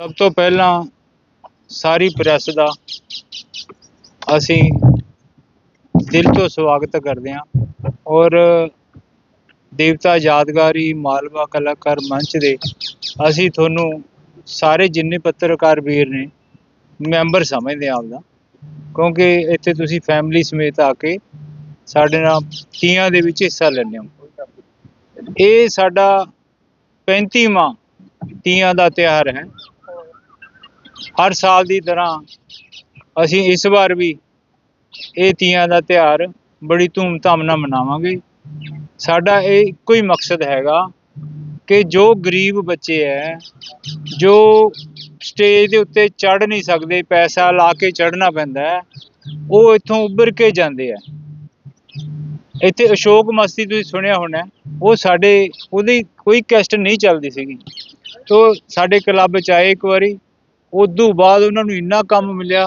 ਸਭ ਤੋਂ ਪਹਿਲਾਂ ਸਾਰੀ ਪ੍ਰੈਸ ਦਾ ਅਸੀਂ ਦਿਲ ਤੋਂ ਸਵਾਗਤ ਕਰਦੇ ਹਾਂ ਔਰ ਦੇਵਤਾ ਯਾਦਗਾਰੀ ਮਾਲਵਾ ਕਲਾਕਾਰ ਮੰਚ ਦੇ ਅਸੀਂ ਤੁਹਾਨੂੰ ਸਾਰੇ ਜਿੰਨੇ ਪੱਤਰਕਾਰ ਵੀਰ ਨੇ ਮੈਂਬਰ ਸਮਝਦੇ ਹਾਂ ਆਪਦਾ। ਕਿਉਂਕਿ ਇੱਥੇ ਤੁਸੀਂ ਫੈਮਿਲੀ ਸਮੇਤ ਆ ਕੇ ਸਾਡੇ ਨਾਲ ਤੀਆਂ ਦੇ ਵਿੱਚ ਹਿੱਸਾ ਲੈਂਦੇ ਹੋ। ਇਹ ਸਾਡਾ 35ਵਾਂ ਤੀਆਂ ਦਾ ਤਿਉਹਾਰ ਹੈ। ਹਰ ਸਾਲ ਦੀ ਤਰ੍ਹਾਂ ਅਸੀਂ ਇਸ ਵਾਰ ਵੀ ਇਹ ਤੀਆਂ ਦਾ ਤਿਉਹਾਰ ਬੜੀ ਧੂਮਧਾਮ ਨਾਲ ਮਨਾਵਾਂਗੇ। ਸਾਡਾ ਇਹ ਇੱਕੋ ਹੀ ਮਕਸਦ ਹੈਗਾ ਕਿ ਜੋ ਗਰੀਬ ਬੱਚੇ ਹੈ ਜੋ ਸਟੇਜ ਦੇ ਉੱਤੇ ਚੜ ਨਹੀਂ ਸਕਦੇ, ਪੈਸਾ ਲਾ ਕੇ ਚੜਨਾ ਪੈਂਦਾ ਉਹ ਇੱਥੋਂ ਉੱਭਰ ਕੇ ਜਾਂਦੇ ਆ ਇੱਥੇ ਅਸ਼ੋਕ ਮਸਤੀ ਤੁਸੀਂ ਸੁਣਿਆ ਹੋਣਾ, ਉਹ ਸਾਡੇ, ਉਹਦੀ ਕੋਈ ਕੈਸਟ ਨਹੀਂ ਚੱਲਦੀ ਸੀਗੀ। ਤੋ ਸਾਡੇ ਕਲੱਬ ਚ ਆਏ ਇੱਕ ਵਾਰੀ, ਉਦੋਂ ਬਾਅਦ ਉਹਨਾਂ ਨੂੰ ਇੰਨਾ ਕੰਮ ਮਿਲਿਆ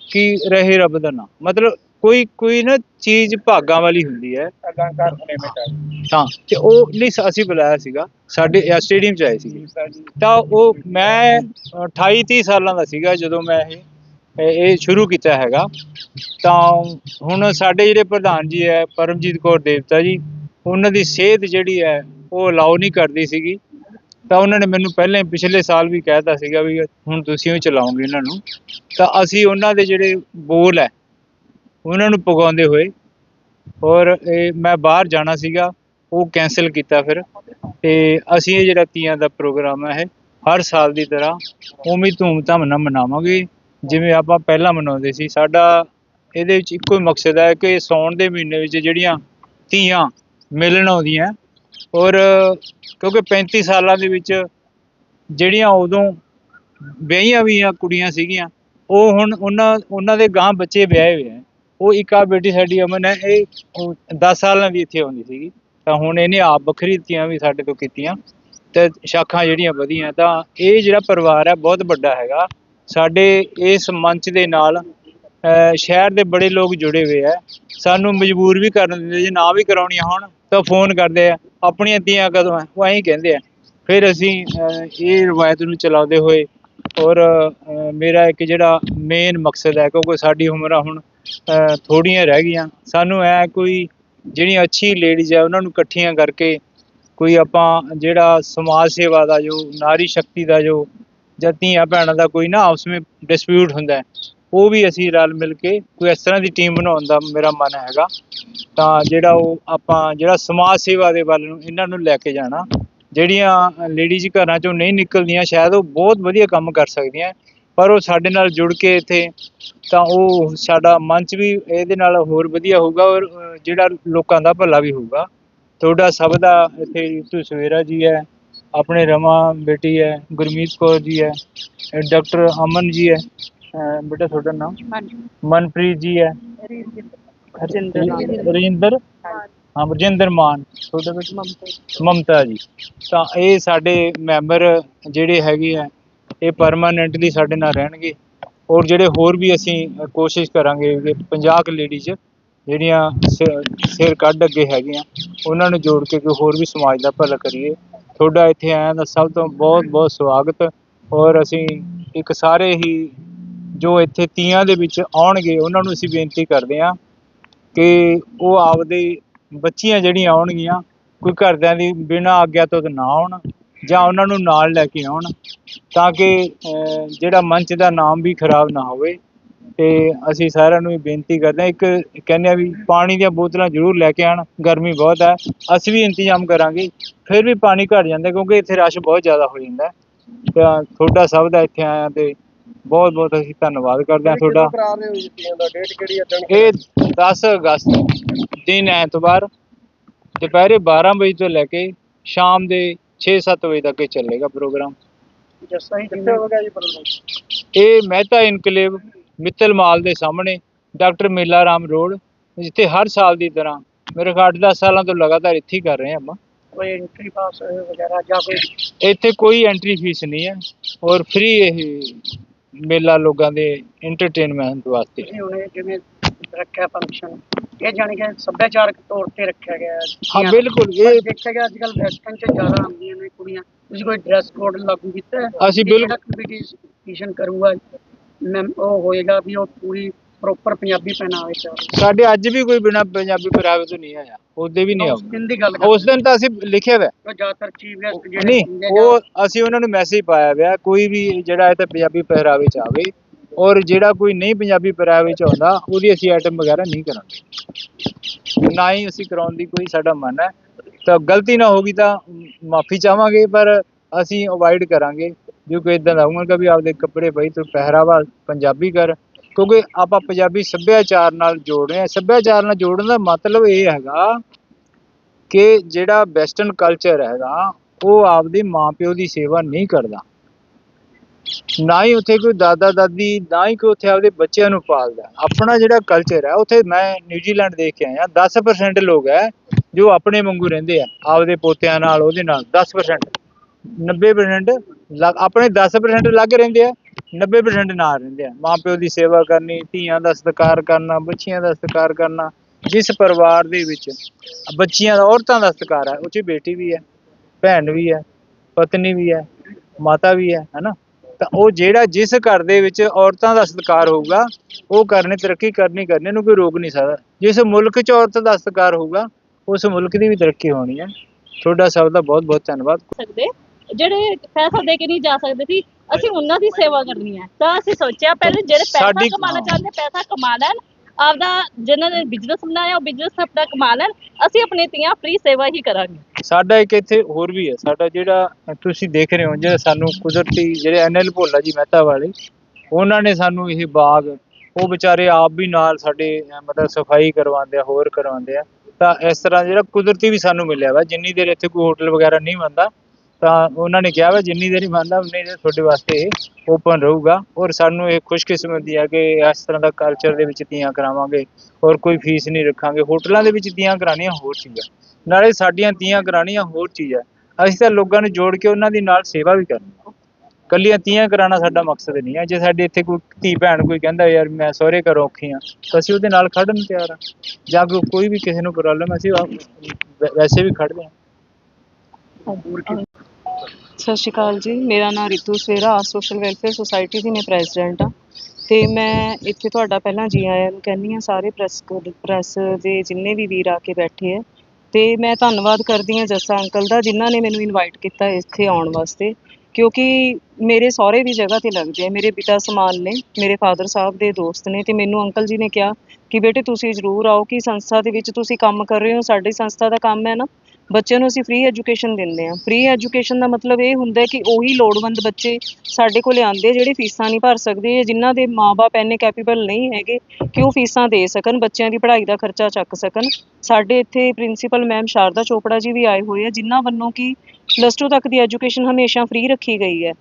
ਕਿ ਰਹੇ ਰੱਬ ਦਾ ਨਾਮ। ਮਤਲਬ ਕੋਈ ਕੋਈ ਨਾ ਚੀਜ਼ ਭਾਗਾਂ ਵਾਲੀ ਹੁੰਦੀ ਹੈ। ਅਲੰਕਾਰ ਹੋਣੇ ਮੇਟਾ ਤਾਂ ਤੇ ਉਹ ਲਈ ਅਸੀਂ ਬੁਲਾਇਆ ਸੀਗਾ ਸਾਡੇ ਸਟੇਡੀਅਮ ਚ ਆਏ ਸੀ ਤਾਂ ਉਹ ਮੈਂ 28 30 ਸਾਲਾਂ ਦਾ ਸੀਗਾ ਜਦੋਂ ਮੈਂ ਇਹ ਇਹ ਸ਼ੁਰੂ ਕੀਤਾ ਹੈਗਾ। ਤਾਂ ਹੁਣ ਸਾਡੇ ਜਿਹੜੇ ਪ੍ਰਧਾਨ ਜੀ ਹੈ ਪਰਮਜੀਤ ਕੌਰ ਦੇਵਤਾ ਜੀ ਉਹਨਾਂ ਦੀ ਸਿਹਤ ਜਿਹੜੀ ਹੈ ਉਹ ਅਲਾਉ ਨਹੀਂ ਕਰਦੀ ਸੀਗੀ। ਤਾਂ ਉਹਨਾਂ ਨੇ ਮੈਨੂੰ ਪਹਿਲਾਂ ਪਿਛਲੇ ਸਾਲ ਵੀ ਕਹਿਤਾ ਸੀਗਾ ਵੀ ਹੁਣ ਤੁਸੀਂ ਹੀ ਚਲਾਓਗੇ ਇਹਨਾਂ ਨੂੰ। ਤਾਂ ਅਸੀਂ ਉਹਨਾਂ ਦੇ ਜਿਹੜੇ ਬੋਲ ਹੈ ਉਹਨਾਂ ਨੂੰ ਪਕਾਉਂਦੇ ਹੋਏ। ਔਰ ਇਹ ਮੈਂ ਬਾਹਰ ਜਾਣਾ ਸੀਗਾ, ਉਹ ਕੈਨਸਲ ਕੀਤਾ ਫਿਰ। ਤੇ ਅਸੀਂ ਇਹ ਜਿਹੜਾ ਤੀਆਂ ਦਾ ਪ੍ਰੋਗਰਾਮ ਹੈ ਇਹ ਹਰ ਸਾਲ ਦੀ ਤਰ੍ਹਾਂ ਉਵੇਂ ਹੀ ਧੂਮ-ਧਾਮ ਨਾਲ ਮਨਾਵਾਂਗੇ। ਜਿਵੇਂ ਆਪਾਂ ਪਹਿਲਾਂ ਮਨਾਉਂਦੇ ਸੀ, ਸਾਡਾ ਇਹਦੇ ਵਿੱਚ ਇੱਕੋ ਹੀ ਮਕਸਦ ਹੈ ਕਿ ਸਾਉਣ ਦੇ ਮਹੀਨੇ ਵਿੱਚ ਜਿਹੜੀਆਂ ਧੀਆਂ ਮਿਲਣ ਆਉਂਦੀਆਂ ਔਰ ਕਿਉਂਕਿ 35 ਸਾਲਾਂ ਦੇ ਵਿੱਚ ਜਿਹੜੀਆਂ ਉਦੋਂ ਵਿਆਹੀਆਂ ਵੀਆਂ ਕੁੜੀਆਂ ਸੀਗੀਆਂ, ਉਹ ਹੁਣ ਉਹਨਾਂ ਉਹਨਾਂ ਦੇ ਗਾਂ ਬੱਚੇ ਵਿਆਹੇ ਹੋਏ ਆ ਉਹ ਇੱਕ ਆ ਬੇਟੀ ਸਾਡੀ ਅਮਨ ਹੈ, ਇਹ 10 ਸਾਲਾਂ ਦੀ ਇੱਥੇ ਆਉਂਦੀ ਸੀਗੀ। ਤਾਂ ਹੁਣ ਇਹਨੇ ਆਪ ਵੱਖਰੀ ਤੀਆਂ ਵੀ ਸਾਡੇ ਤੋਂ ਕੀਤੀਆਂ ਤੇ ਸ਼ਾਖਾਂ ਜਿਹੜੀਆਂ ਵਧੀਆਂ, ਤਾਂ ਇਹ ਜਿਹੜਾ ਪਰਿਵਾਰ ਹੈ ਬਹੁਤ ਵੱਡਾ ਹੈਗਾ। ਸਾਡੇ ਇਸ ਮੰਚ ਦੇ ਨਾਲ ਸ਼ਹਿਰ ਦੇ ਬੜੇ ਲੋਕ ਜੁੜੇ ਹੋਏ ਆ। ਸਾਨੂੰ ਮਜਬੂਰ ਵੀ ਕਰਨ ਦਿੰਦੇ, ਜੇ ਨਾ ਵੀ ਕਰਾਉਣੀਆਂ ਹੋਣ ਤਾਂ ਫੋਨ ਕਰਦੇ ਆ, ਆਪਣੀਆਂ ਤੀਆਂ ਕਦੋਂ ਆ? ਉਹ ਐਂ ਕਹਿੰਦੇ ਆ। ਫਿਰ ਅਸੀਂ ਇਹ ਰਵਾਇਤ ਨੂੰ ਚਲਾਉਂਦੇ ਹੋਏ ਔਰ ਮੇਰਾ ਇੱਕ ਜਿਹੜਾ ਮੇਨ ਮਕਸਦ ਹੈ, ਕਿਉਂਕਿ ਸਾਡੀ ਉਮਰਾਂ ਹੁਣ ਥੋੜੀਆਂ ਰਹਿ ਗਈਆਂ। ਸਾਨੂੰ ਐ ਕੋਈ ਜਿਹੜੀਆਂ ਅੱਛੀ ਲੇਡੀਜ਼ ਆ, ਉਹਨਾਂ ਨੂੰ ਇਕੱਠੀਆਂ ਕਰਕੇ ਕੋਈ ਆਪਾਂ ਜਿਹੜਾ ਸਮਾਜ ਸੇਵਾ ਦਾ ਜੋ, ਨਾਰੀ ਸ਼ਕਤੀ ਦਾ ਜੋ ਜਾਂ ਧੀਆਂ ਭੈਣਾਂ ਦਾ ਕੋਈ ਨਾ ਆਪਸ ਵਿੱਚ ਡਿਸਪਿਊਟ ਹੁੰਦਾ ਉਹ ਵੀ ਅਸੀਂ ਰਲ ਮਿਲ ਕੇ ਕੋਈ ਇਸ ਤਰ੍ਹਾਂ ਦੀ ਟੀਮ ਬਣਾਉਣ ਦਾ ਮੇਰਾ ਮਨ ਹੈਗਾ। ਤਾਂ ਜਿਹੜਾ ਉਹ ਆਪਾਂ ਜਿਹੜਾ ਸਮਾਜ ਸੇਵਾ ਦੇ ਵੱਲ ਨੂੰ ਇਹਨਾਂ ਨੂੰ ਲੈ ਕੇ ਜਾਣਾ, ਜਿਹੜੀਆਂ ਲੇਡੀਜ਼ ਘਰਾਂ ਚੋਂ ਨਹੀਂ ਨਿਕਲਦੀਆਂ, ਸ਼ਾਇਦ ਉਹ ਬਹੁਤ ਵਧੀਆ ਕੰਮ ਕਰ ਸਕਦੀਆਂ। ਪਰ ਉਹ ਸਾਡੇ ਨਾਲ ਜੁੜ ਕੇ ਇੱਥੇ ਤਾਂ ਉਹ ਸਾਡਾ ਮੰਚ ਵੀ ਇਹਦੇ ਨਾਲ ਹੋਰ ਵਧੀਆ ਹੋਊਗਾ ਔਰ ਜਿਹੜਾ ਲੋਕਾਂ ਦਾ ਭਲਾ ਵੀ ਹੋਊਗਾ। ਤੁਹਾਡਾ ਸਭ ਦਾ ਇੱਥੇ ਰੀਤੂ ਸਵੇਰਾ ਜੀ ਹੈ ਆਪਣੇ ਰਮਾ ਬੇਟੀ ਹੈ ਗੁਰਮੀਤ ਕੌਰ ਜੀ ਹੈ ਡਾਕਟਰ ਅਮਨ ਜੀ ਹੈ ਬੇਟਾ ਤੁਹਾਡਾ ਨਾਮ? ਮਨਪ੍ਰੀਤ ਜੀ ਹੈ। ਰਜਿੰਦਰ ਹਾਂ ਰਜਿੰਦਰ ਮਾਨ। ਤੁਹਾਡਾ ਬੇਟਾ? ਮਮਤਾ ਜੀ। ਤਾਂ ਇਹ ਸਾਡੇ ਮੈਂਬਰ ਜਿਹੜੇ ਹੈਗੇ ਆ ਇਹ ਪਰਮਾਨੈਂਟਲੀ ਸਾਡੇ ਨਾਲ ਰਹਿਣਗੇ। ਔਰ ਜਿਹੜੇ ਹੋਰ ਵੀ ਅਸੀਂ ਕੋਸ਼ਿਸ਼ ਕਰਾਂਗੇ ਕਿ 50 ਕੁ ਲੇਡੀਜ਼ ਜਿਹੜੀਆਂ ਸਿ- ਸਿਰ ਕੱਢ ਅੱਗੇ ਹੈਗੀਆਂ, ਉਹਨਾਂ ਨੂੰ ਜੋੜ ਕੇ ਕੋਈ ਹੋਰ ਵੀ ਸਮਾਜ ਦਾ ਭਲਾ ਕਰੀਏ। ਤੁਹਾਡਾ ਇੱਥੇ ਆਇਆਂ ਦਾ ਸਭ ਤੋਂ ਬਹੁਤ ਬਹੁਤ ਸਵਾਗਤ। ਔਰ ਅਸੀਂ ਇੱਕ ਸਾਰੇ ਹੀ ਜੋ ਇੱਥੇ ਤੀਆਂ ਦੇ ਵਿੱਚ ਆਉਣਗੇ, ਉਹਨਾਂ ਨੂੰ ਅਸੀਂ ਬੇਨਤੀ ਕਰਦੇ ਹਾਂ ਕਿ ਉਹ ਆਪਦੇ ਬੱਚੀਆਂ ਜਿਹੜੀਆਂ ਆਉਣਗੀਆਂ, ਕੋਈ ਘਰਦਿਆਂ ਦੀ ਬਿਨਾਂ ਆਗਿਆ ਤੋਂ ਨਾ ਆਉਣ। ਜਾਂ ਉਹਨਾਂ ਨੂੰ ਨਾਲ ਲੈ ਕੇ ਆਉਣ ਤਾਂ ਕਿ ਜਿਹੜਾ ਮੰਚ ਦਾ ਨਾਮ ਵੀ ਖਰਾਬ ਨਾ ਹੋਵੇ। ਤੇ ਅਸੀਂ ਸਾਰਿਆਂ ਨੂੰ ਇਹ ਬੇਨਤੀ ਕਰਦੇ ਹਾਂ ਇੱਕ ਕਹਿੰਦੇ ਆ ਵੀ ਪਾਣੀ ਦੀਆਂ ਬੋਤਲਾਂ ਜ਼ਰੂਰ ਲੈ ਕੇ ਆਣ ਗਰਮੀ ਬਹੁਤ ਹੈ ਅਸੀਂ ਵੀ ਇੰਤਜ਼ਾਮ ਕਰਾਂਗੇ ਫਿਰ ਵੀ ਪਾਣੀ ਘਟ ਜਾਂਦਾ ਕਿਉਂਕਿ ਇੱਥੇ ਰਸ਼ ਬਹੁਤ ਜ਼ਿਆਦਾ ਹੋ ਜਾਂਦਾ। ਤਾਂ ਤੁਹਾਡਾ ਸਭ ਦਾ ਇੱਥੇ ਆਇਆ ਤੇ ਬਹੁਤ ਬਹੁਤ ਅਸੀਂ ਧੰਨਵਾਦ ਕਰਦੇ ਹਾਂ ਤੁਹਾਡਾ। ਇਹ 10 ਅਗਸਤ ਦਿਨ ਐਤਵਾਰ ਦੁਪਹਿਰੇ 12 ਵਜੇ ਤੋਂ ਲੈ ਕੇ ਸ਼ਾਮ ਦੇ 6-7 ਵਜੇ ਤੱਕ ਇਹ ਚੱਲੇਗਾ ਪ੍ਰੋਗਰਾਮ। ਜੱਸਾ ਹੀ ਕਿੱਥੇ ਹੋ ਗਿਆ ਜੀ ਪ੍ਰੋਗਰਾਮ? ਇਹ ਮਹਿਤਾ ਇਨਕਲੇਵ ਮਿੱਤਲ ਮਾਲ ਦੇ ਸਾਹਮਣੇ ਡਾਕਟਰ ਮੇਲਾ ਰਾਮ ਰੋਡ ਜਿੱਥੇ ਹਰ ਸਾਲ ਦੀ ਤਰ੍ਹਾਂ ਮੇਰੇ ਖਿਆਲ 8-10 ਸਾਲਾਂ ਤੋਂ ਲਗਾਤਾਰ ਇੱਥੇ ਹੀ ਕਰ ਰਹੇ ਆਪਾਂ। ਕੋਈ ਐਂਟਰੀ ਪਾਸ ਵਗੈਰਾ ਜਾਂ ਕੋਈ ਇੱਥੇ ਕੋਈ ਐਂਟਰੀ ਫੀਸ ਨਹੀਂ ਹੈ ਔਰ ਫ੍ਰੀ ਇਹ ਮੇਲਾ ਲੋਕਾਂ ਦੇ ਐਂਟਰਟੇਨਮੈਂਟ ਵਾਸਤੇ। ਜਿਵੇਂ ਰੱਖਿਆ ਫੰਕਸ਼ਨ ਇਹ ਜਾਣੀ ਕਿ ਸੱਭਿਆਚਾਰਕ ਤੌਰ ਤੇ ਰੱਖਿਆ ਗਿਆ ਹੈ। ਹਾਂ ਬਿਲਕੁਲ ਇਹ ਦੇਖਿਆ ਗਿਆ ਅੱਜ ਕੱਲ ਵੈਸਟਰਨ ਚ ਜ਼ਿਆਦਾ ਆਉਂਦੀਆਂ ਨੇ ਕੁੜੀਆਂ। ਤੁਸੀਂ ਕੋਈ ਡਰੈਸ ਕੋਡ ਲਾਗੂ ਕੀਤਾ ਹੈ? ਅਸੀਂ ਬਿਲਕੁਲ- ਕੰਪੀਟੀਸ਼ਨ ਕਰੂਗਾ? ਮੈਂ ਉਹ ਹੋਏਗਾ ਵੀ ਉਹ ਪੂਰੀ ਪ੍ਰੋਪਰ ਪੰਜਾਬੀ ਪਹਿਨਾਵੇ ਚ। ਸਾਡੇ ਅੱਜ ਵੀ ਕੋਈ ਬਿਨਾ ਪੰਜਾਬੀ ਪਹਿਰਾਵੇ ਤੋਂ ਨਹੀਂ ਆਇਆ। ਉਹਦੇ ਵੀ ਨਹੀਂ ਉਸ ਆਉਂਦਾ। ਦਿਨ ਦੀ ਗੱਲ ਉਸ ਦਿਨ ਤਾਂ ਅਸੀਂ ਲਿਖਿਆ ਹੋਇਆ ਉਹ ਜ਼ਿਆਦਾਤਰ ਚੀਫ ਗੈਸਟ ਜਿਹੜੇ ਨਹੀਂ ਉਹ ਅਸੀਂ ਉਹਨਾਂ ਨੂੰ ਮੈਸੇਜ ਪਾਇਆ ਹੋਇਆ ਕੋਈ ਵੀ ਜਿਹੜਾ ਹੈ ਤਾਂ ਪੰਜਾਬੀ ਪਹਿਰਾਵੇ ਚ ਆਵੇ ਔਰ ਜਿਹੜਾ ਕੋਈ ਨਹੀਂ ਪੰਜਾਬੀ ਪਹਿਰਾਵੇ ਚ ਆਉਂਦਾ, ਉਹਦੀ ਅਸੀਂ ਆਈਟਮ ਵਗੈਰਾ ਨਹੀਂ ਕਰਾਂਗੇ। ਨਾ ਹੀ ਅਸੀਂ ਕਰਾਉਣ ਦੀ ਕੋਈ ਸਾਡਾ ਮਨ ਹੈ। ਤਾਂ ਗਲਤੀ ਨਾ ਹੋਗੀ ਤਾਂ ਮਾਫੀ ਚਾਹਾਂਗੇ, ਪਰ ਅਸੀਂ ਅਵੋਇਡ ਕਰਾਂਗੇ। ਜੋ ਕਿ ਇਦਾਂ ਦਾ ਹੋਊਗਾ ਵੀ ਆਪਦੇ ਕੱਪੜੇ ਬਈ ਤੂੰ ਪਹਿਰਾਵਾ ਪੰਜਾਬੀ ਕਰ, ਕਿਉਂਕਿ ਆਪਾਂ ਪੰਜਾਬੀ ਸੱਭਿਆਚਾਰ ਨਾਲ ਜੋੜ ਰਹੇ ਹਾਂ। ਸੱਭਿਆਚਾਰ ਨਾਲ ਜੋੜਨ ਦਾ ਮਤਲਬ ਇਹ ਹੈਗਾ ਕਿ ਜਿਹੜਾ ਵੈਸਟਰਨ ਕਲਚਰ ਹੈਗਾ, ਉਹ ਆਪਦੇ ਮਾਪਿਓ ਦੀ ਸੇਵਾ ਨਹੀਂ ਕਰਦਾ। ਨਾ ਹੀ ਉੱਥੇ ਕੋਈ ਦਾਦਾ ਦਾਦੀ, ਨਾ ਹੀ ਕੋਈ ਉੱਥੇ ਆਪਦੇ ਬੱਚਿਆਂ ਨੂੰ ਪਾਲਦਾ। ਆਪਣਾ ਜਿਹੜਾ ਕਲਚਰ ਹੈ, ਉੱਥੇ ਮੈਂ ਨਿਊਜ਼ੀਲੈਂਡ ਦੇਖ ਕੇ ਆਇਆ 10% ਲੋਕ ਹੈ, ਜੋ ਆਪਣੇ ਵਾਂਗੂ ਰਹਿੰਦੇ ਆ, ਆਪਦੇ ਪੋਤਿਆਂ ਨਾਲ, ਉਹਦੇ ਨਾਲ 10% 90% ਆਪਣੇ 10% ਲੱਗ ਰਹਿੰਦੇ ਆ 90% ਨਾਲ ਰਹਿੰਦੇ ਆ। ਮਾਪਿਓ ਦੀ ਸੇਵਾ ਕਰਨੀ, ਧੀਆਂ ਦਾ ਸਤਿਕਾਰ ਕਰਨਾ, ਬੱਚੀਆਂ ਦਾ ਸਤਿਕਾਰ ਕਰਨਾ, ਜਿਸ ਪਰਿਵਾਰ ਦੇ ਵਿੱਚ ਬੱਚੀਆਂ ਦਾ, ਔਰਤਾਂ ਦਾ ਸਤਿਕਾਰ ਹੈ ਉਹ 'ਚ ਬੇਟੀ ਵੀ ਹੈ, ਭੈਣ ਵੀ ਹੈ, ਪਤਨੀ ਵੀ ਹੈ, ਮਾਤਾ ਵੀ ਹੈ, ਹੈਨਾ? ਤਾਂ ਉਹ ਜਿਹੜਾ ਜਿਸ ਘਰ ਦੇ ਵਿੱਚ ਔਰਤਾਂ ਦਾ ਸਤਿਕਾਰ ਹੋਊਗਾ ਉਹ ਕਰਨੇ ਤਰੱਕੀ ਕਰਨੀ ਕਰਨੀ ਇਹਨੂੰ ਕੋਈ ਰੋਕ ਨਹੀਂ ਸਕਦਾ। ਜਿਸ ਮੁਲਕ 'ਚ ਔਰਤ ਦਾ ਸਤਿਕਾਰ ਹੋਊਗਾ ਉਸ ਮੁਲਕ ਦੀ ਵੀ ਤਰੱਕੀ ਹੋਣੀ ਹੈ। ਤੁਹਾਡਾ ਸਭ ਦਾ ਬਹੁਤ ਬਹੁਤ ਧੰਨਵਾਦ। ਸਕਦੇ ਜਿਹੜੇ ਪੈਸਾ ਦੇ ਕੇ ਨਹੀਂ ਜਾ ਸਕਦੇ ਸੀ ਅਸੀਂ ਉਹਨਾਂ ਦੀ ਸੇਵਾ ਕਰਨੀ ਹੈ। ਤਾਂ ਅਸੀਂ ਸੋਚਿਆ ਪਹਿਲੇ ਜਿਹੜੇ ਪੈਸਾ ਸਾਡੀ- ਕਮਾਉਣਾ ਹਾਂ। ਚਾਹੁੰਦੇ ਪੈਸਾ ਕਮਾ ਲੈਣ। ਆਪਦਾ ਜਿਹਨਾਂ ਨੇ ਬਿਜ਼ਨਸ ਬਣਾਇਆ ਉਹ ਬਿਜ਼ਨਸ ਆਪਣਾ ਕਮਾ ਲੈਣ। ਅਸੀਂ ਆਪਣੀ ਧੀਆਂ ਫ੍ਰੀ ਸੇਵਾ ਹੀ ਕਰਾਂਗੇ। ਸਾਡਾ ਇੱਕ ਇੱਥੇ ਹੋਰ ਵੀ ਹੈ, ਸਾਡਾ ਜਿਹੜਾ ਤੁਸੀਂ ਦੇਖ ਰਹੇ ਹੋ, ਜਿਹੜਾ ਸਾਨੂੰ ਕੁਦਰਤੀ ਜਿਹੜੇ ਐਨਐਲ ਭੋਲਾ ਜੀ ਮਹਿਤਾ ਵਾਲੇ, ਉਹਨਾਂ ਨੇ ਸਾਨੂੰ ਇਹ ਬਾਗ, ਉਹ ਵਿਚਾਰੇ ਆਪ ਵੀ ਨਾਲ ਸਾਡੇ ਮਤਲਬ ਸਫ਼ਾਈ ਕਰਵਾਉਂਦੇ ਆ, ਹੋਰ ਕਰਵਾਉਂਦੇ ਆ, ਤਾਂ ਇਸ ਤਰ੍ਹਾਂ ਜਿਹੜਾ ਕੁਦਰਤੀ ਵੀ ਸਾਨੂੰ ਮਿਲਿਆ ਵਾ, ਜਿੰਨੀ ਦੇਰ ਇੱਥੇ ਕੋਈ ਹੋਟਲ ਵਗੈਰਾ ਨਹੀਂ ਬਣਦਾ, ਤਾਂ ਉਹਨਾਂ ਨੇ ਕਿਹਾ ਵਾ, ਜਿੰਨੀ ਦੇਰ ਹੀ ਬਣਦਾ, ਉਨੀ ਦੇਰ ਤੁਹਾਡੇ ਵਾਸਤੇ ਇਹ ਓਪਨ ਰਹੂਗਾ, ਔਰ ਸਾਨੂੰ ਇਹ ਖੁਸ਼ਕਿਸਮਤੀ ਹੈ ਕਿ ਇਸ ਤਰ੍ਹਾਂ ਦਾ ਕਲਚਰ ਦੇ ਵਿੱਚ ਤੀਆਂ ਕਰਾਵਾਂਗੇ, ਔਰ ਕੋਈ ਫੀਸ ਨਹੀਂ ਰੱਖਾਂਗੇ, ਹੋਟਲਾਂ ਦੇ ਵਿੱਚ ਤੀਆਂ ਕਰਾਉਣੀਆਂ ਹੋਰ ਚੀਜ਼। ਨਾਲੇ ਸਾਡੀਆਂ ਤੀਆਂ ਕਰਾਉਣੀਆਂ ਹੋਰ ਚੀਜ਼ ਹੈ। ਅਸੀਂ ਤਾਂ ਲੋਕਾਂ ਨੂੰ ਜੋੜ ਕੇ ਉਹਨਾਂ ਦੀ ਨਾਲ ਸੇਵਾ ਵੀ ਕਰਨੀ ਕੱਲੀਆਂ ਤੀਆਂ ਕਰਾਉਣਾ ਸਾਡਾ ਮਕਸਦ ਨਹੀਂ ਹੈ। ਜੇ ਸਾਡੇ ਇੱਥੇ ਕੋਈ ਧੀ ਭੈਣ ਕੋਈ ਕਹਿੰਦਾ ਯਾਰ ਮੈਂ ਸਹੁਰੇ ਘਰੋਂ ਔਖੀ ਹਾਂ, ਤਾਂ ਅਸੀਂ ਉਹਦੇ ਨਾਲ ਖੜਨ ਨੂੰ ਤਿਆਰ ਹਾਂ। ਜਾਂ ਕੋਈ ਵੀ ਕਿਸੇ ਨੂੰ ਪ੍ਰੋਬਲਮ ਅਸੀਂ ਵੈਸੇ ਵੀ ਖੜਦੇ ਹਾਂ। ਸਤਿ ਸ਼੍ਰੀ ਅਕਾਲ ਜੀ। ਮੇਰਾ ਨਾਮ Ritu Savera social welfare society ਦੀ ਮੈਂ ਪ੍ਰੈਜ਼ੀਡੈਂਟ ਹਾਂ। ਤੇ ਮੈਂ ਇੱਥੇ ਤੁਹਾਡਾ ਪਹਿਲਾਂ ਜੀ ਆਇਆਂ ਨੂੰ ਕਹਿੰਦੀ ਹਾਂ, ਸਾਰੇ ਪ੍ਰੈਸ ਪ੍ਰੈਸ ਦੇ ਜਿੰਨੇ ਵੀ ਵੀਰ ਆ ਕੇ ਬੈਠੇ ਆ ਤੇ ਮੈਂ ਧੰਨਵਾਦ ਕਰਦੀ ਹਾਂ ਜੱਸਾ ਅੰਕਲ ਦਾ ਜਿਨ੍ਹਾਂ ਨੇ ਮੈਨੂੰ ਇਨਵਾਈਟ ਕੀਤਾ ਇੱਥੇ ਆਉਣ ਵਾਸਤੇ, ਕਿਉਂਕਿ ਮੇਰੇ ਸਹੁਰੇ ਵੀ ਜਗ੍ਹਾ ਤੇ ਲੱਗਦੇ ਆ, ਮੇਰੇ ਪਿਤਾ ਸਮਾਨ ਨੇ, ਮੇਰੇ ਫਾਦਰ ਸਾਹਿਬ ਦੇ ਦੋਸਤ ਨੇ ਤੇ ਮੈਨੂੰ ਅੰਕਲ ਜੀ ਨੇ ਕਿਹਾ ਕਿ ਬੇਟੇ ਤੁਸੀਂ ਜ਼ਰੂਰ ਆਓ ਕਿ ਸੰਸਥਾ ਦੇ ਵਿੱਚ ਤੁਸੀਂ ਕੰਮ ਕਰ ਰਹੇ ਹੋ, ਸਾਡੀ ਸੰਸਥਾ ਦਾ ਕੰਮ ਹੈ ਨਾ ਬੱਚਿਆਂ ਨੂੰ ਅਸੀਂ ਫ੍ਰੀ ਐਜੂਕੇਸ਼ਨ ਦਿੰਦੇ ਹਾਂ। ਫ੍ਰੀ ਐਜੂਕੇਸ਼ਨ ਦਾ ਮਤਲਬ ਇਹ ਹੁੰਦਾ ਕਿ ਉਹੀ ਲੋੜਵੰਦ ਬੱਚੇ ਸਾਡੇ ਕੋਲੇ ਆਉਂਦੇ ਜਿਹੜੇ ਫੀਸਾਂ ਨਹੀਂ ਭਰ ਸਕਦੇ ਜਾਂ ਜਿਨ੍ਹਾਂ ਦੇ ਮਾਪੇ ਇੰਨੇ ਕੈਪੇਬਲ ਨਹੀਂ ਹੈਗੇ ਕਿ ਉਹ ਫੀਸਾਂ ਦੇ ਸਕਣ, ਬੱਚਿਆਂ ਦੀ ਪੜ੍ਹਾਈ ਦਾ ਖਰਚਾ ਚੱਕ ਸਕਣ। ਸਾਡੇ ਇੱਥੇ ਪ੍ਰਿੰਸੀਪਲ ਮੈਮ ਸ਼ਾਰਦਾ ਚੋਪੜਾ ਜੀ ਵੀ ਆਏ ਹੋਏ ਆ, ਜਿਨ੍ਹਾਂ ਵੱਲੋਂ ਕਿ ਪਲੱਸ 2 ਤੱਕ ਦੀ ਐਜੂਕੇਸ਼ਨ ਹਮੇਸ਼ਾ ਫ੍ਰੀ ਰੱਖੀ ਗਈ ਹੈ।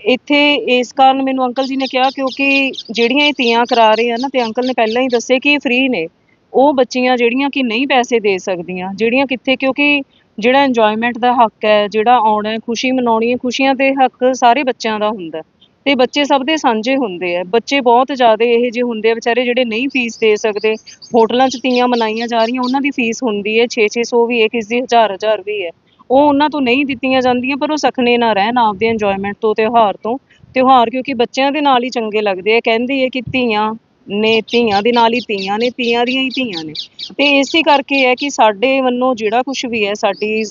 ਇੱਥੇ ਇਸ ਕਾਰਨ ਮੈਨੂੰ ਅੰਕਲ ਜੀ ਨੇ ਕਿਹਾ ਕਿਉਂਕਿ ਜਿਹੜੀਆਂ ਇਹ ਤੀਆਂ ਕਰਾ ਰਹੇ ਆ ਨਾ, ਤੇ ਅੰਕਲ ਨੇ ਪਹਿਲਾਂ ਹੀ ਦੱਸਿਆ ਕਿ ਇਹ ਫ੍ਰੀ ਨੇ। ਉਹ ਬੱਚੀਆਂ ਜਿਹੜੀਆਂ ਕਿ ਨਹੀਂ ਪੈਸੇ ਦੇ ਸਕਦੀਆਂ, ਜਿਹੜੀਆਂ ਕਿੱਥੇ ਕਿਉਂਕਿ ਜਿਹੜਾ ਇੰਜੋਇਮੈਂਟ ਦਾ ਹੱਕ ਹੈ, ਜਿਹੜਾ ਆਉਣਾ ਹੈ, ਖੁਸ਼ੀ ਮਨਾਉਣੀ ਹੈ, ਖੁਸ਼ੀਆਂ ਦੇ ਹੱਕ ਸਾਰੇ ਬੱਚਿਆਂ ਦਾ ਹੁੰਦਾ ਤੇ ਬੱਚੇ ਸਭ ਦੇ ਸਾਂਝੇ ਹੁੰਦੇ ਆ ਬੱਚੇ ਬਹੁਤ ਜ਼ਿਆਦਾ ਇਹ ਜਿਹੇ ਹੁੰਦੇ ਆ ਵਿਚਾਰੇ ਜਿਹੜੇ ਨਹੀਂ ਫੀਸ ਦੇ ਸਕਦੇ। ਹੋਟਲਾਂ 'ਚ ਤੀਆਂ ਮਨਾਈਆਂ ਜਾ ਰਹੀਆਂ, ਉਹਨਾਂ ਦੀ ਫੀਸ ਹੁੰਦੀ ਹੈ। 6-600 ਵੀ ਹੈ ਕਿਸੇ ਦੀ 1000-1000 ਵੀ ਹੈ। ਉਹ ਉਹਨਾਂ ਤੋਂ ਨਹੀਂ ਦਿੱਤੀਆਂ ਜਾਂਦੀਆਂ, ਪਰ ਉਹ ਸਖਣੇ ਨਾ ਰਹਿਣ ਆਪਦੇ ਇੰਜੋਇਮੈਂਟ ਤੋਂ, ਤਿਉਹਾਰ ਤੋਂ। ਤਿਉਹਾਰ ਕਿਉਂਕਿ ਬੱਚਿਆਂ ਦੇ ਨਾਲ ਹੀ ਚੰਗੇ ਲੱਗਦੇ ਆ। ਕਹਿੰਦੇ ਆ ਕਿ ਧੀਆਂ ਨੇ ਧੀਆਂ ਦੇ ਨਾਲ ਹੀ ਤੀਆਂ ਨੇ, ਤੀਆਂ ਦੀਆਂ ਹੀ ਧੀਆਂ ਨੇ। ਤੇ ਇਸੇ ਕਰਕੇ ਹੈ ਕਿ ਸਾਡੇ ਵੱਲੋਂ ਜਿਹੜਾ ਕੁਝ ਵੀ ਹੈ, ਸਾਡੀ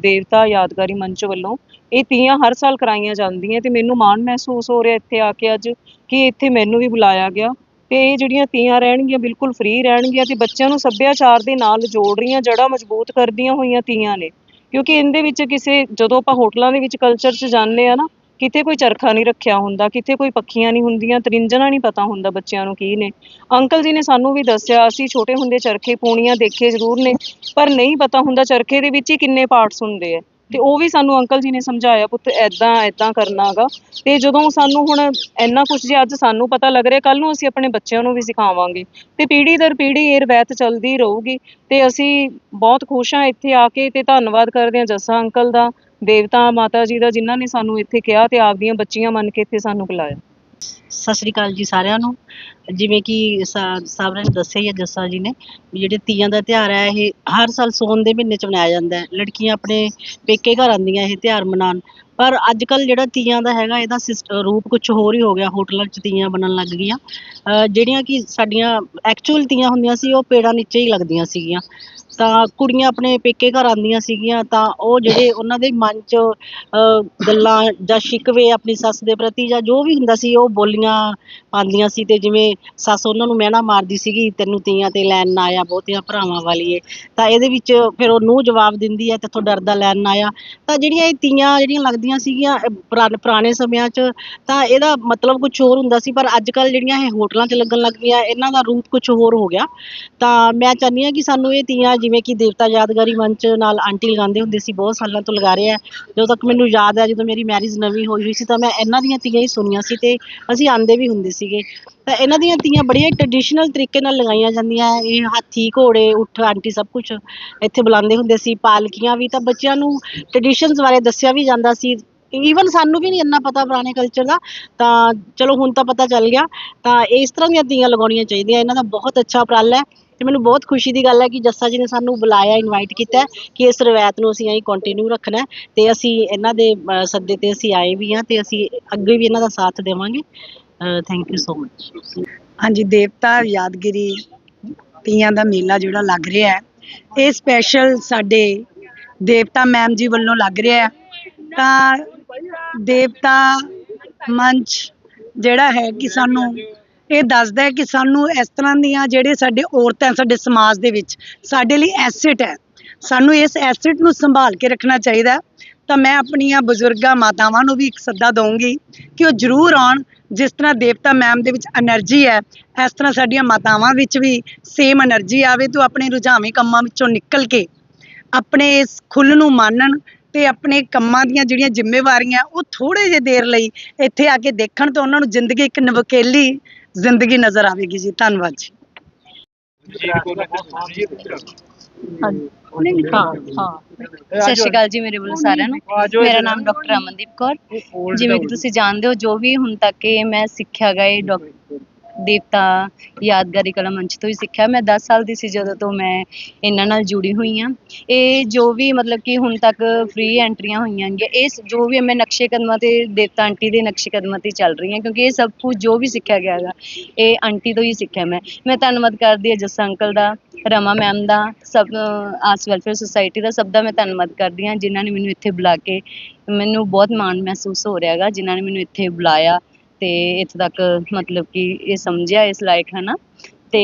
ਦੇਵਤਾ ਯਾਦਗਾਰੀ ਮੰਚ ਵੱਲੋਂ ਇਹ ਤੀਆਂ ਹਰ ਸਾਲ ਕਰਾਈਆਂ ਜਾਂਦੀਆਂ ਤੇ ਮੈਨੂੰ ਮਾਣ ਮਹਿਸੂਸ ਹੋ ਰਿਹਾ ਇੱਥੇ ਆ ਕੇ ਅੱਜ ਕਿ ਇੱਥੇ ਮੈਨੂੰ ਵੀ ਬੁਲਾਇਆ ਗਿਆ ਤੇ ਇਹ ਜਿਹੜੀਆਂ ਤੀਆਂ ਰਹਿਣਗੀਆਂ ਬਿਲਕੁਲ ਫ੍ਰੀ ਰਹਿਣਗੀਆਂ ਤੇ ਬੱਚਿਆਂ ਨੂੰ ਸੱਭਿਆਚਾਰ ਦੇ ਨਾਲ ਜੋੜ ਰਹੀਆਂ, ਜੜ੍ਹਾਂ ਮਜ਼ਬੂਤ ਕਰਦੀਆਂ ਹੋਈਆਂ ਤੀਆਂ ਨੇ। ਕਿਉਂਕਿ ਇਹਦੇ ਵਿੱਚ ਕਿਸੇ, ਜਦੋਂ ਆਪਾਂ ਹੋਟਲਾਂ ਦੇ ਵਿੱਚ ਕਲਚਰ 'ਚ ਜਾਂਦੇ ਆ ਨਾ ਕਿਤੇ ਕੋਈ ਚਰਖਾ ਨਹੀਂ ਰੱਖਿਆ ਹੁੰਦਾ, ਕਿਤੇ ਕੋਈ ਪੱਖੀਆਂ ਨਹੀਂ ਹੁੰਦੀਆਂ, ਤਰਿੰਜਣਾ ਨਹੀਂ ਪਤਾ ਹੁੰਦਾ ਬੱਚਿਆਂ ਨੂੰ ਕੀ ਨੇ। ਅੰਕਲ ਜੀ ਨੇ ਸਾਨੂੰ ਵੀ ਦੱਸਿਆ, ਅਸੀਂ ਛੋਟੇ ਹੁੰਦੇ ਚਰਖੇ ਪੂਣੀਆਂ ਦੇਖੇ ਜ਼ਰੂਰ ਨੇ, ਪਰ ਨਹੀਂ ਪਤਾ ਹੁੰਦਾ ਚਰਖੇ ਦੇ ਵਿੱਚ ਹੀ ਕਿੰਨੇ ਪਾਰਟਸ ਹੁੰਦੇ ਆ। ਤੇ ਉਹ ਵੀ ਸਾਨੂੰ ਅੰਕਲ ਜੀ ਨੇ ਸਮਝਾਇਆ, ਪੁੱਤ ਐਦਾਂ ਐਦਾਂ ਕਰਨਾਗਾ ਤੇ ਜਦੋਂ ਸਾਨੂੰ ਹੁਣ ਇੰਨਾ ਕੁਝ ਜੇ ਅੱਜ ਸਾਨੂੰ ਪਤਾ ਲੱਗ ਰਿਹਾ ਕੱਲ ਨੂੰ ਅਸੀਂ ਆਪਣੇ ਬੱਚਿਆਂ ਨੂੰ ਵੀ ਸਿਖਾਵਾਂਗੇ। ਤੇ ਪੀੜ੍ਹੀ ਦਰ ਪੀੜ੍ਹੀ ਇਹ ਰਵਾਇਤ ਚੱਲਦੀ ਰਹੂਗੀ। ਤੇ ਅਸੀਂ ਬਹੁਤ ਖੁਸ਼ ਹਾਂ ਇੱਥੇ ਆ ਕੇ ਤੇ ਧੰਨਵਾਦ ਕਰਦੇ ਹਾਂ ਜੱਸਾ ਅੰਕਲ ਦਾ, ਦੇਵਤਾ ਮਾਤਾ ਜੀ ਦਾ, ਜਿਨ੍ਹਾਂ ਨੇ ਸਾਨੂੰ ਇੱਥੇ ਕਿਹਾ ਤੇ ਆਪਦੀਆਂ ਬੱਚੀਆਂ ਮੰਨ ਕੇ ਇੱਥੇ ਸਾਨੂੰ ਬੁਲਾਇਆ। ਸਤਿ ਸ਼੍ਰੀ ਅਕਾਲ ਜੀ ਸਾਰਿਆਂ ਨੂੰ। ਜਿਵੇਂ ਕਿ ਸਾ- ਨੇ ਦੱਸਿਆ ਹੀ ਹੈ ਜੱਸਾ ਜੀ ਨੇ ਵੀ ਜਿਹੜੇ ਤੀਆਂ ਦਾ ਤਿਉਹਾਰ ਹੈ, ਇਹ ਹਰ ਸਾਲ ਸੋਨ ਦੇ ਮਹੀਨੇ ਚ ਮਨਾਇਆ ਜਾਂਦਾ ਹੈ। ਲੜਕੀਆਂ ਆਪਣੇ ਪੇਕੇ ਘਰ ਆਉਂਦੀਆਂ ਇਹ ਤਿਉਹਾਰ ਮਨਾਉਣ। ਪਰ ਅੱਜ ਕੱਲ ਜਿਹੜਾ ਤੀਆਂ ਦਾ ਹੈਗਾ, ਇਹਦਾ ਸਿਸਟ- ਰੂਪ ਕੁਝ ਹੋਰ ਹੀ ਹੋ ਗਿਆ, ਹੋਟਲਾਂ 'ਚ ਤੀਆਂ ਬਣਨ ਲੱਗ ਗਈਆਂ। ਅਹ ਜਿਹੜੀਆਂ ਕਿ ਸਾਡੀਆਂ ਐਕਚੁਅਲ ਤੀਆਂ ਹੁੰਦੀਆਂ ਸੀ, ਉਹ ਪੇੜਾਂ ਨੀਚੇ ਹੀ ਲੱਗਦੀਆਂ ਸੀਗੀਆਂ। ਤਾਂ ਕੁੜੀਆਂ ਆਪਣੇ ਪੇਕੇ ਘਰ ਆਉਂਦੀਆਂ ਸੀਗੀਆਂ, ਤਾਂ ਉਹ ਜਿਹੜੇ ਉਹਨਾਂ ਦੇ ਮਨ 'ਚ ਗੱਲਾਂ ਜਾਂ ਸ਼ਿਕਵੇ ਆਪਣੀ ਸੱਸ ਦੇ ਪ੍ਰਤੀ ਜਾਂ ਜੋ ਵੀ ਹੁੰਦਾ ਸੀ, ਉਹ ਬੋਲੀਆਂ ਪਾਉਂਦੀਆਂ ਸੀ ਤੇ ਜਿਵੇਂ ਸੱਸ ਉਹਨਾਂ ਨੂੰ ਮਿਹਣਾ ਮਾਰਦੀ ਸੀਗੀ, ਤੈਨੂੰ ਤੀਆਂ ਤੇ ਲੈਣ ਨਾ ਆਇਆ, ਬਹੁਤੀਆਂ ਭਰਾਵਾਂ ਵਾਲੀ ਏ ਤਾਂ ਇਹਦੇ ਵਿੱਚ ਫਿਰ ਉਹ ਨੂੰ ਜਵਾਬ ਦਿੰਦੀ ਹੈ, ਤੇਥੋਂ ਡਰਦਾ ਲੈਣ ਨਾ ਆਇਆ। ਤਾਂ ਜਿਹੜੀਆਂ ਇਹ ਤੀਆਂ ਜਿਹੜੀਆਂ ਲੱਗਦੀਆਂ ਸੀਗੀਆਂ ਪੁਰਾਣੇ ਪੁਰਾਣੇ ਸਮਿਆਂ 'ਚ, ਤਾਂ ਇਹਦਾ ਮਤਲਬ ਕੁਝ ਹੋਰ ਹੁੰਦਾ ਸੀ, ਪਰ ਅੱਜ ਕੱਲ ਜਿਹੜੀਆਂ ਇਹ ਹੋਟਲਾਂ 'ਚ ਲੱਗਣ ਲੱਗ ਪਈਆਂ, ਇਹਨਾਂ ਦਾ ਰੂਪ ਕੁਝ ਹੋਰ ਹੋ ਗਿਆ। ਤਾਂ ਮੈਂ ਚਾਹੁੰਦੀ ਹਾਂ ਕਿ ਸਾਨੂੰ ਇਹ ਤੀਆਂ ਜਿਵੇਂ ਕਿ ਦੇਵਤਾ ਯਾਦਗਾਰੀ ਮੰਚ ਨਾਲ ਆਂਟੀ ਲਗਾਉਂਦੇ ਹੁੰਦੇ ਸੀ, ਬਹੁਤ ਸਾਲਾਂ ਤੋਂ ਲਗਾ ਰਹੇ ਆ ਜਦੋਂ ਤੱਕ ਮੈਨੂੰ ਯਾਦ ਹੈ, ਜਦੋਂ ਮੇਰੀ ਮੈਰਿਜ ਨਵੀਂ ਹੋਈ ਹੋਈ ਸੀ, ਤਾਂ ਮੈਂ ਇਹਨਾਂ ਦੀਆਂ ਤੀਆਂ ਹੀ ਸੁਣੀਆਂ ਸੀ ਤੇ ਅਸੀਂ ਆਂਦੇ ਵੀ ਹੁੰਦੇ ਸੀਗੇ। ਤਾਂ ਇਹਨਾਂ ਦੀਆਂ ਤੀਆਂ ਬੜੀਆਂ ਟ੍ਰੈਡੀਸ਼ਨਲ ਤਰੀਕੇ ਨਾਲ ਲਗਾਈਆਂ ਜਾਂਦੀਆਂ ਇਹ ਹਾਥੀ, ਘੋੜੇ ਊਠ ਆਂਟੀ ਸਭ ਕੁਝ ਇੱਥੇ ਬੁਲਾਉਂਦੇ ਹੁੰਦੇ ਸੀ। ਪਾਲਕੀਆਂ ਵੀ ਤਾਂ ਬੱਚਿਆਂ ਨੂੰ ਟ੍ਰੈਡੀਸ਼ਨਸ ਬਾਰੇ ਦੱਸਿਆ ਵੀ ਜਾਂਦਾ ਸੀ। ਈਵਨ ਸਾਨੂੰ ਵੀ ਨਹੀਂ ਇੰਨਾ ਪਤਾ ਪੁਰਾਣੇ ਕਲਚਰ ਦਾ। ਤਾਂ ਚਲੋ ਹੁਣ ਤਾਂ ਪਤਾ ਚੱਲ ਗਿਆ। ਤਾਂ ਇਸ ਤਰ੍ਹਾਂ ਦੀਆਂ ਤੀਆਂ ਲਗਾਉਣੀਆਂ ਚਾਹੀਦੀਆਂ। ਇਹਨਾਂ ਦਾ ਬਹੁਤ ਅੱਛਾ ਉਪਰਾਲਾ ਹੈ। ਤੇ ਮੈਨੂੰ ਬਹੁਤ ਖੁਸ਼ੀ ਦੀ ਗੱਲ ਹੈ ਕਿ ਜੱਸਾ ਜੀ ਨੇ ਸਾਨੂੰ ਬੁਲਾਇਆ ਇਨਵਾਈਟ ਕੀਤਾ ਕਿ ਇਸ ਰਵਾਇਤ ਨੂੰ ਅਸੀਂ ਐਂ ਕੰਟੀਨਿਊ ਰੱਖਣਾ ਤੇ ਅਸੀਂ ਇਹਨਾਂ ਦੇ ਸੱਦੇ ਤੇ ਅਸੀਂ ਆਏ ਵੀ ਹਾਂ ਤੇ ਅਸੀਂ ਅੱਗੇ ਵੀ ਇਹਨਾਂ ਦਾ ਸਾਥ ਦੇਵਾਂਗੇ। ਥੈਂਕ ਯੂ ਸੋ ਮਚ ਹਾਂਜੀ, ਦੇਵਤਾ, ਯਾਦਗਿਰੀ, ਤੀਆਂ ਦਾ ਮੇਲਾ ਜਿਹੜਾ ਲੱਗ ਰਿਹਾ ਹੈ, ਇਹ ਸਪੈਸ਼ਲ ਸਾਡੇ ਦੇਵਤਾ ਮੈਮ ਜੀ ਵੱਲੋਂ ਲੱਗ ਰਿਹਾ ਹੈ। ਤਾਂ ਦੇਵਤਾ ਮੰਚ ਜਿਹੜਾ ਹੈ ਕਿ ਸਾਨੂੰ ਇਹ ਦੱਸਦਾ ਹੈ ਕਿ ਸਾਨੂੰ ਇਸ ਤਰ੍ਹਾਂ ਦੀਆਂ ਜਿਹੜੇ ਸਾਡੇ ਔਰਤਾਂ ਸਾਡੇ ਸਮਾਜ ਦੇ ਵਿੱਚ, ਸਾਡੇ ਲਈ ਐਸਿਟ ਹੈ। ਸਾਨੂੰ ਇਸ ਐਸਿਟ ਨੂੰ ਸੰਭਾਲ ਕੇ ਰੱਖਣਾ ਚਾਹੀਦਾ ਤਾਂ ਮੈਂ ਆਪਣੀਆਂ ਬਜ਼ੁਰਗਾਂ ਮਾਤਾਵਾਂ ਨੂੰ ਵੀ ਇੱਕ ਸੱਦਾ ਦਊਂਗੀ ਕਿ ਉਹ ਜ਼ਰੂਰ ਆਉਣ। ਜਿਸ ਤਰ੍ਹਾਂ ਦੇਵਤਾ ਮੈਮ ਦੇ ਵਿੱਚ ਐਨਰਜੀ ਹੈ, ਇਸ ਤਰ੍ਹਾਂ ਸਾਡੀਆਂ ਮਾਤਾਵਾਂ ਵਿੱਚ ਵੀ ਸੇਮ ਐਨਰਜੀ ਆਵੇ ਤੋਂ ਆਪਣੇ ਰੁਝਾਵੇਂ ਕੰਮਾਂ ਵਿੱਚੋਂ ਨਿਕਲ ਕੇ ਆਪਣੇ ਇਸ ਖੁੱਲ ਨੂੰ ਮਾਨਣ ਤੇ ਆਪਣੇ ਕੰਮਾਂ ਦੀਆਂ ਜਿਹੜੀਆਂ ਜ਼ਿੰਮੇਵਾਰੀਆਂ ਉਹ ਥੋੜੇ ਜਿਹੇ ਦੇਰ ਲਈ ਇੱਥੇ ਆ ਕੇ ਦੇਖਣ ਤੋਂ ਉਹਨਾਂ ਨੂੰ ਜ਼ਿੰਦਗੀ ਇੱਕ ਨਵਕੇਲੀ ਜ਼ਿੰਦਗੀ ਨਜ਼ਰ ਆਵੇਗੀ ਜੀ ਧੰਨਵਾਦ ਜੀ। ਹਾਂ ਹਾਂ। ਸਤਿ ਸ਼੍ਰੀ ਅਕਾਲ ਜੀ ਮੇਰੇ ਵੱਲੋਂ ਸਾਰਿਆਂ ਨੂੰ। ਮੇਰਾ ਨਾਮ ਡਾਕਟਰ ਅਮਨਦੀਪ ਕੌਰ। ਜਿਵੇਂ ਕਿ ਤੁਸੀਂ ਜਾਣਦੇ ਹੋ ਜੋ ਵੀ ਹੁਣ ਤੱਕ ਇਹ ਮੈਂ ਸਿੱਖਿਆ ਗਾ ਇਹ ਡਾਕ- ਦੇਵਤਾ ਯਾਦਗਾਰੀ ਕਲਾ ਮੰਚ ਤੋਂ ਹੀ ਸਿੱਖਿਆ। ਮੈਂ 10 ਸਾਲ ਦੀ ਸੀ ਜਦੋਂ ਤੋਂ ਮੈਂ ਇਹਨਾਂ ਨਾਲ ਜੁੜੀ ਹੋਈ ਹਾਂ। ਇਹ ਜੋ ਵੀ ਮਤਲਬ ਕਿ ਹੁਣ ਤੱਕ ਫ੍ਰੀ ਐਂਟਰੀਆਂ ਹੋਈਆਂ ਗੀਆਂ ਇਹ ਜੋ ਵੀ ਮੈਂ ਨਕਸ਼ੇ ਕਦਮਾਂ ਤੇ ਦੇਵਤਾ ਆਂਟੀ ਦੇ ਨਕਸ਼ੇ ਕਦਮਾਂ ਤੇ ਚੱਲ ਰਹੀ ਹਾਂ ਕਿਉਂਕਿ ਇਹ ਸਭ ਕੁਝ ਜੋ ਵੀ ਸਿੱਖਿਆ ਗਿਆ ਹੈਗਾ, ਇਹ ਆਂਟੀ ਤੋਂ ਹੀ ਸਿੱਖਿਆ ਮੈਂ। ਮੈਂ ਧੰਨਵਾਦ ਕਰਦੀ ਹਾਂ ਜੱਸਾ ਅੰਕਲ ਦਾ, ਰਮਾ ਮੈਮ ਦਾ, ਸਭ ਆਰਟਸ ਵੈਲਫੇਅਰ ਸੁਸਾਇਟੀ ਦਾ, ਸਭ ਦਾ ਮੈਂ ਧੰਨਵਾਦ ਕਰਦੀ ਹਾਂ, ਜਿਨ੍ਹਾਂ ਨੇ ਮੈਨੂੰ ਇੱਥੇ ਬੁਲਾ ਕੇ ਮੈਨੂੰ ਬਹੁਤ ਮਾਣ ਮਹਿਸੂਸ ਹੋ ਰਿਹਾ ਹੈਗਾ, ਜਿਨ੍ਹਾਂ ਨੇ ਮੈਨੂੰ ਇੱਥੇ ਬੁਲਾਇਆ। ਤੇ ਇੱਥੇ ਤੱਕ ਮਤਲਬ ਕਿ ਇਹ ਸਮਝਿਆ ਇਸ ਲਾਇਕ ਹੈ ਨਾ ਤੇ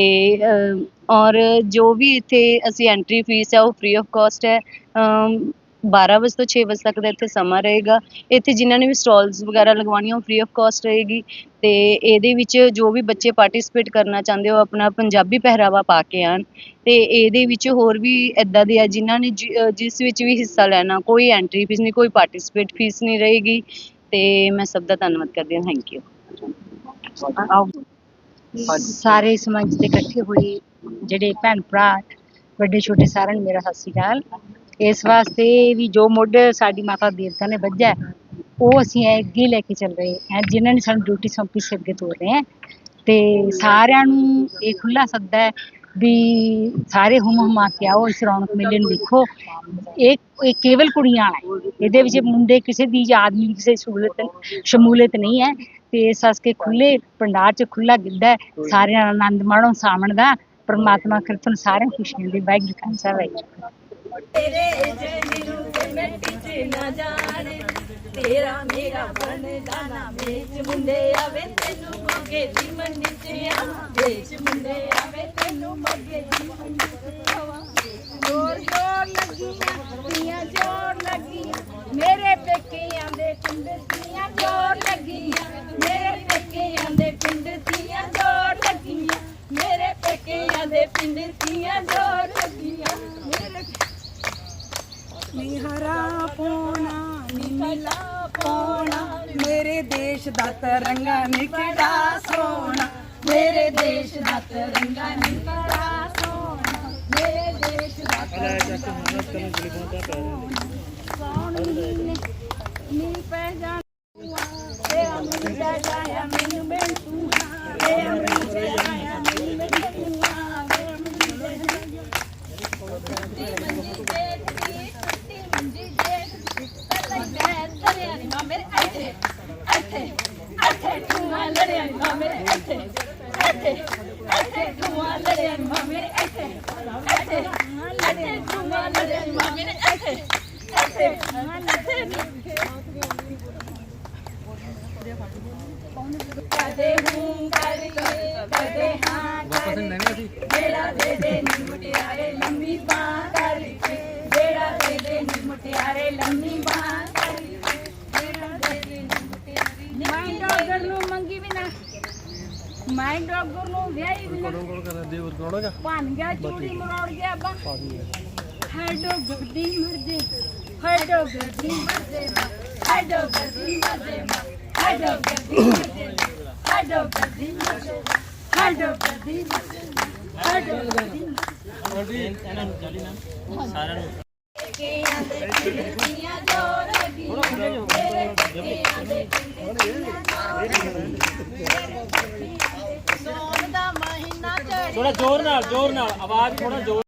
ਔਰ ਜੋ ਵੀ ਇੱਥੇ ਅਸੀਂ ਐਂਟਰੀ ਫੀਸ ਹੈ ਉਹ ਫ੍ਰੀ ਆਫ ਕਾਸਟ ਹੈ। ਅਮ, 12 ਵਜੇ ਤੋਂ 6 ਵਜੇ ਤੱਕ ਦਾ ਇੱਥੇ ਸਮਾਂ ਰਹੇਗਾ। ਇੱਥੇ ਜਿਨ੍ਹਾਂ ਨੇ ਵੀ ਸਟਾਲਸ ਵਗੈਰਾ ਲਗਵਾਉਣੀਆਂ ਉਹ ਫ੍ਰੀ ਆਫ ਕਾਸਟ ਰਹੇਗੀ। ਤੇ ਇਹਦੇ ਵਿੱਚ ਜੋ ਵੀ ਬੱਚੇ ਪਾਰਟਿਸਿਪੇਟ ਕਰਨਾ ਚਾਹੁੰਦੇ ਹੋ ਆਪਣਾ ਪੰਜਾਬੀ ਪਹਿਰਾਵਾ ਪਾ ਕੇ ਆਣ ਤੇ ਇਹਦੇ ਵਿੱਚ ਹੋਰ ਵੀ ਇਦਾਂ ਦੇ ਆ ਜਿਨ੍ਹਾਂ ਨੇ ਜਿਸ ਵਿੱਚ ਵੀ ਹਿੱਸਾ ਲੈਣਾ ਕੋਈ ਐਂਟਰੀ ਫੀਸ ਨਹੀਂ ਕੋਈ ਪਾਰਟਿਸਿਪੇਟ ਫੀਸ ਨਹੀਂ ਰਹੇਗੀ। ਤੇ ਮੈਂ ਸਭ ਦਾ ਧੰਨਵਾਦ ਕਰਦੀ ਹਾਂ। ਥੈਂਕ ਯੂ ਸਾਰੇ ਸਮਾਜ ਦੇ ਇਕੱਠੇ ਹੋਏ ਜਿਹੜੇ ਭੈਣ ਭਰਾ ਵੱਡੇ ਛੋਟੇ ਸਾਰਿਆਂ ਨੂੰ ਮੇਰਾ ਸਤਿ ਸ਼੍ਰੀ ਅਕਾਲ। ਇਸ ਵਾਸਤੇ ਵੀ ਜੋ ਮੁੱਢ ਸਾਡੀ ਮਾਤਾ ਦੇਵਤਾ ਨੇ ਵੱਜਾ ਹੈ, ਉਹ ਅਸੀਂ ਅੱਗੇ ਲੈ ਕੇ ਚੱਲ ਰਹੇ ਹਾਂ ਜਿਨ੍ਹਾਂ ਨੇ ਸਾਨੂੰ ਡਿਊਟੀ ਸੌਂਪੀ ਸੀ ਅੱਗੇ ਤੋਰ ਰਹੇ ਹਾਂ। ਤੇ ਸਾਰਿਆਂ ਨੂੰ ਇਹ ਖੁੱਲਾ ਸੱਦਾ ਹੈ ਵੀ ਸਾਰੇ ਹੁਮ ਹੁਮਾ ਕੇ ਆਓ, ਇਸ ਰੌਣਕ ਮੇਲੇ ਨੂੰ ਦੇਖੋ। ਇਹ ਇਹ ਕੇਵਲ ਕੁੜੀਆਂ ਵਾਲਾ ਹੈ ਇਹਦੇ ਵਿੱਚ ਮੁੰਡੇ ਕਿਸੇ ਦੀ ਆਦਮੀ ਦੀ ਕਿਸੇ ਸਹੂਲਤ ਸ਼ਮੂਲੀਅਤ ਨਹੀਂ ਹੈ। ਤੇ ਇਸ ਕੇ ਖੁੱਲੇ ਪੰਡਾਲ ਚ ਖੁੱਲਾ ਗਿੱਧਾ ਹੈ। ਸਾਰਿਆਂ ਦਾ ਆਨੰਦ ਮਾਣੋ, ਸਾਵਣ ਦਾ। ਪਰਮਾਤਮਾ ਕਰ ਤੁਹਾਨੂੰ ਸਾਰਿਆਂ ਨੂੰ ਖੁਸ਼ੀਆਂ ਦੇ, ਵਾਹਿਗੁਰੂ ਜੀ ਕਾ ਖਾਲਸਾ, ਵਾਹਿਗੁਰੂ ਜੀ ਕੀ ਫਤਿਹ। ਤੇਰੇ ਜੇਨੀ ਨੂੰ ਮਿੱਟੀ ਚ ਨਾ ਜਾਣੇ। ਤੇਰਾ ਮੇਰਾ ਬਣਦਾ ਨਾ ਵੇਚ ਮੁੰਡੇ ਆਵੇ ਤੈਨੂੰ ਮੋਗੇ ਦੀ ਮੰਡੀ ਚ ਆ ਵੇਚ ਮੁੰਡੇ ਆਵੇ ਤੈਨੂੰ ਮੋਗੇ ਦੀ ਮੰਡੀ ਚ ਆਵਾ। ਜੋਰ ਜੋਰ ਲੱਗੀਆਂ ਤੀਆਂ ਜੋਰ ਲੱਗੀਆਂ। ਮੇਰੇ ਪੇਕਿਆਂ ਦੇ ਪਿੰਡ ਤੀਆਂ ਜੋਰ ਲੱਗੀਆਂ ਮੇਰੇ ਪੇਕਿਆਂ ਦੇ ਪਿੰਡ ਤੀਆਂ ਜੋਰ ਲੱਗੀਆਂ ਮੇਰੇ ਪੇਕਿਆਂ ਦੇ ਪਿੰਡ ਤੀਆਂ ਜੋਰ ਲੱਗੀਆਂ ਮੇਰੇ ਨੀ ਹਰਾ ਪੋਣਾ ਨੀ ਨੀਲਾ ਪੋਣਾ ਮੇਰੇ ਦੇਸ਼ ਦਾ ਤਿਰੰਗਾ ਨੀ ਕਿਹੜਾ ਸੋਹਣਾ ਮੇਰੇ ਦੇਸ਼ ਦਾ ਤਿਰੰਗਾ ਨੀ ਕਿਹੜਾ ਸੋਹਣਾ ਮੇਰੇ ਦੇਸ਼ ਦਾ ਤਿਰੰਗਾ ਨੀ ਪੈ ਜਾਣਾ ਜਾ ਜਾਇਆ ਮੈਨੂੰ ਮਿਲ ਤੂੰ ਵੇ ਅਮਰੀ ਜਾ ਜਾਇਆ ਮੈਨੂੰ ਮਿਲ ਤੂੰ ਵੇ ਅਮਰੀ ਜਾ ਜਾਇਆ ਕਦੇ ਹੂੰ ਕਰਕੇ ਕਦੇ ਜਿਹੜਾ ਦੇ ਦੇ ਨੀ ਮੁਟਿਆਰੇ ਲੰਮੀ ਬਾਹ ਕਰਕੇ ਜਿਹੜਾ ਦੇ ਦੇ ਨੀ ਮੁਟਿਆਰੇ ਲੰਮੀ ਬਾਹ ਕਰਕੇ ਜਿਹੜਾ ਦੇ ਦੇ ਨੀ ਮੁਟਿਆਰੇ ਮੈਂ ਡਾਕਟਰ ਨੂੰ ਮੰਗੀ ਵੀ ਨਾ ਮੈਂ ਡਾਕਟਰ ਨੂੰ ਵਿਆਹੀ ਵੀ ਨਾ ਦੇ ਹੋਰ ਕੋਣ ਪਾਣ ਗਿਆ ਚੂੜੀ ਮਰੋੜ ਗਿਆ ਬਾ ਹੈ ਡਾਕਟਰ ਦੀ ਮਰਜ਼ੀ ਹੈ ਡਾਕਟਰ ਦੀ ਮਰਜ਼ੀ ਹੈ ਡਾਕਟਰ ਦੀ ਮਰਜ਼ੀ ਹੈ ਡਾਕਟਰ ਦੀ ਮਰਜ਼ੀ। ਹੈ। ਡਾਕਟਰ ਦੀ ਮਰਜ਼ੀ ਹੈ ਡਾਕਟਰ ਦੀ ਮਰਜ਼ੀ ਹੈ ਡਾਕਟਰ ਦੀ ਥੋੜਾ ਜ਼ੋਰ ਨਾਲ ਜ਼ੋਰ ਨਾਲ ਆਵਾਜ਼ ਥੋੜਾ ਜ਼ੋਰ